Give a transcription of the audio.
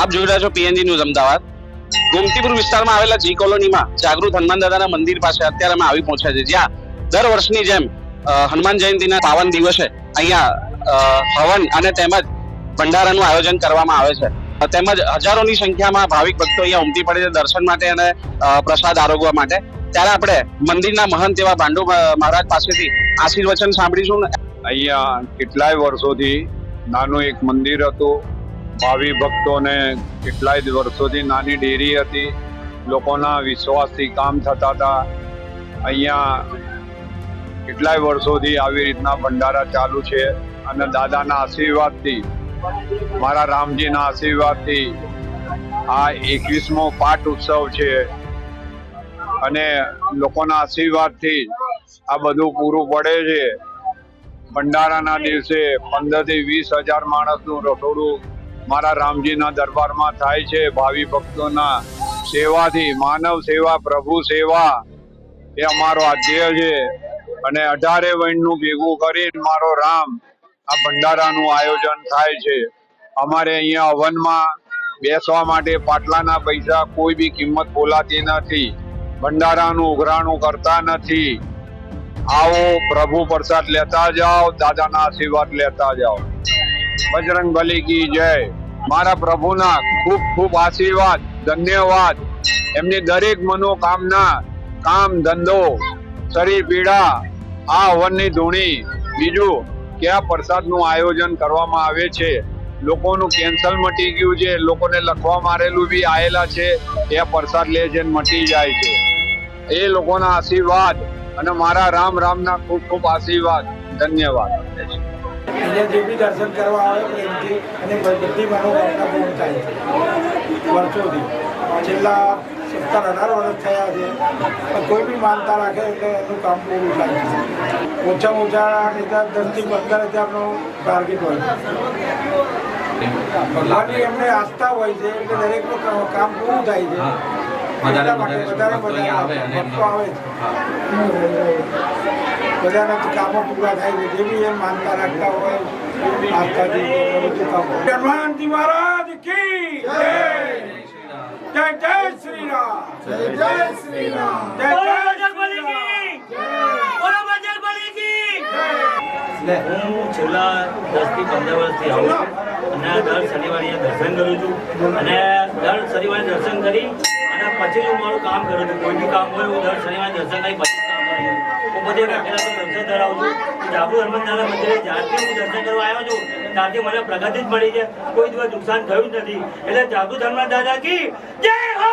આપ જોઈ રહ્યા છો પીએનજી ન્યૂઝ અમદાવાદ. ગોમતીપુર વિસ્તારમાં આવેલા જી કોલોનીમાં જાગૃત હનુમાન દાદાના મંદિર પાસે અત્યારે અમે આવી પહોંચ્યા છે જ્યાં દર વર્ષની જેમ હનુમાન જયંતિના પાવન દિવસે અહીંયા હવન અને તેમજ ભંડારાનું આયોજન કરવામાં આવે છે. તેમજ હજારોની સંખ્યામાં ભાવિક ભક્તો અહીંયા ઉમટી પડે છે દર્શન માટે અને પ્રસાદ આરોગવા માટે. ત્યારે આપણે મંદિરના મહંત એવા ભાંડુ મહારાજ પાસેથી આશીર્વચન સાંભળીશું અહીંયા કેટલાય વર્ષોથી નાનું એક મંદિર હતું. ભાવિ ભક્તોને કેટલાય જ વર્ષોથી નાની ડેરી હતી. લોકોના વિશ્વાસથી કામ થતા હતા. અહીંયા કેટલાય વર્ષોથી આવી રીતના ભંડારા ચાલુ છે અને દાદાના આશીર્વાદથી, મારા રામજીના આશીર્વાદથી આ એકવીસમો પાઠ ઉત્સવ છે. અને લોકોના આશીર્વાદથી આ બધું પૂરું પડે છે. ભંડારાના દિવસે પંદરથી વીસ હજાર માણસનું રસોડું મારા રામજીના દરબારમાં થાય છે. ભાવિ ભક્તોના સેવાથી, માનવ સેવા, પ્રભુ સેવા એ અમારો આધ્યેય છે. અને અઢારે વૈણનું ભેગું કરીને મારો રામ આ ભંડારાનું આયોજન થાય છે. અમારે અહીંયા હવનમાં બેસવા માટે પાટલાના પૈસા કોઈ બી કિંમત બોલાતી નથી. ભંડારાનું ઉઘરાણું કરતા નથી. આવો પ્રભુ પ્રસાદ લેતા જાઓ, દાદાના આશીર્વાદ લેતા જાઓ. બજરંગ બલી કી જય. મારા પ્રભુના ખૂબ ખૂબ આશીર્વાદ, ધન્યવાદ. એમની દરેક મનોકામના, કામ, ધંધો, શરીર પીડા, આ હવનની ધૂણી, બીજું કે આ પ્રસાદનું આયોજન કરવામાં આવે છે? લોકોનું કેન્સલ મટી ગયું છે, લોકોને લખવા મારેલું બી આવેલા છે એ પ્રસાદ લે છે મટી જાય છે. એ લોકોના આશીર્વાદ અને મારા રામ રામના ખૂબ ખૂબ આશીર્વાદ. ધન્યવાદ. અહીંયા જે બી દર્શન કરવા આવે પ્રેમથી અને બધી મનોકામના પૂર્ણ થાય છે. વર્ષોથી. છેલ્લા સત્તર અઢાર વર્ષ થયા છે. કોઈ બી માનતા રાખે એટલે એનું કામ પૂરું થાય છે. ઓછામાં ઓછા નેતા દસથી પંદર હજારનો ટાર્ગેટ હોય. ભગવાનની એમને આસ્થા હોય છે એટલે દરેકનું કામ પૂરું થાય છે. વધારે વધારે વધારે ભક્તો આવે અને બધાના કામો પૂરા થાય છે. જે બી એમ માનતા રાખતા હોય આસ્થાથી બધું કામ હનુમાનજી મહારાજ કી જય! જય જય શ્રી રામ જય જય શ્રી રામ જય જય શ્રી રામ એટલે હું છેલ્લા દસથી પંદર વર્ષથી આવું છું. અને દર શનિવારે અહીંયા દર્શન કરું છું. અને દર શનિવારે દર્શન કરી અને પછી હું મારું કામ કરું છું. કોઈ બી કામ હોય હું દર શનિવારે દર્શન કરી પછી કામ કરું હું બધે રાખેલા દર્શન ધરાવું છું. જાગૃત દાદા મંદિરે જ્યારથી હું દર્શન કરવા આવ્યો છું, ત્યારથી મને પ્રગતિ જ મળી છે. કોઈ દિવસ નુકસાન થયું જ નથી. એટલે જાબુ હનુમાન દાદા કી જય હો!